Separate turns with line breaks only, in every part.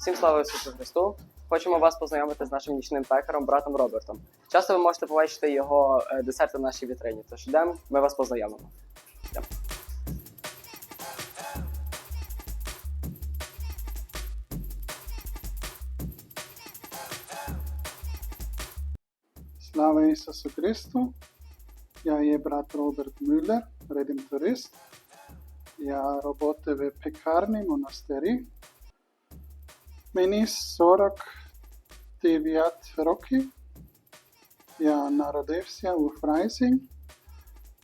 Всім слава Ісусу Христу! Хочемо вас познайомити з нашим нічним пекарем, братом Робертом. Часто ви можете побачити його е, десерти в нашій вітрині. Тож йдемо, ми вас познайомимо. Йдемо.
Слава Ісусу Христу! Я є брат Роберт Мюллер, редемторист. Я працюю в пекарні монастирі. Мені 49 років. Я народився у Фрайзі,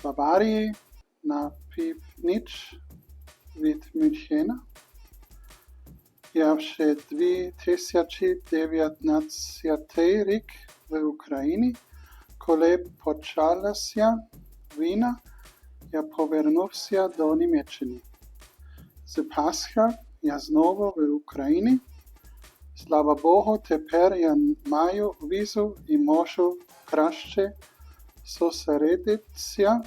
Баварії, на північ від Мюнхена. Я вже 2019 рік в Україні, коли почалася війна, я повернувся до Німеччини. З Пасха я знову в Україні. Слава Богу, тепер я маю візу і можу краще зосередитися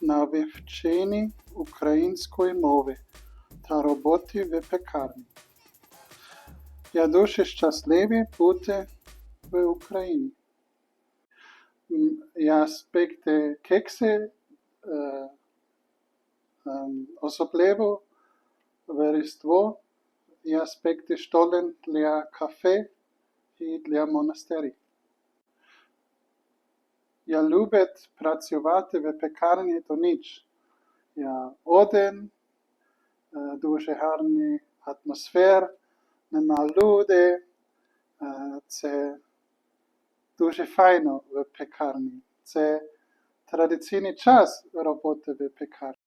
на вивченні української мови та роботи в пекарні. Я дуже щасливий бути в Україні. Я спекти кекси, е, ем, особливо в Різдво. Я спекти штолен для кафе і для монастирів. Я люблю працювати в пекарні до ніч. Я один, е, дуже гарна атмосфера, нема люди. Е, Це дуже файно в пекарні. Це традиційний час роботи в пекарні.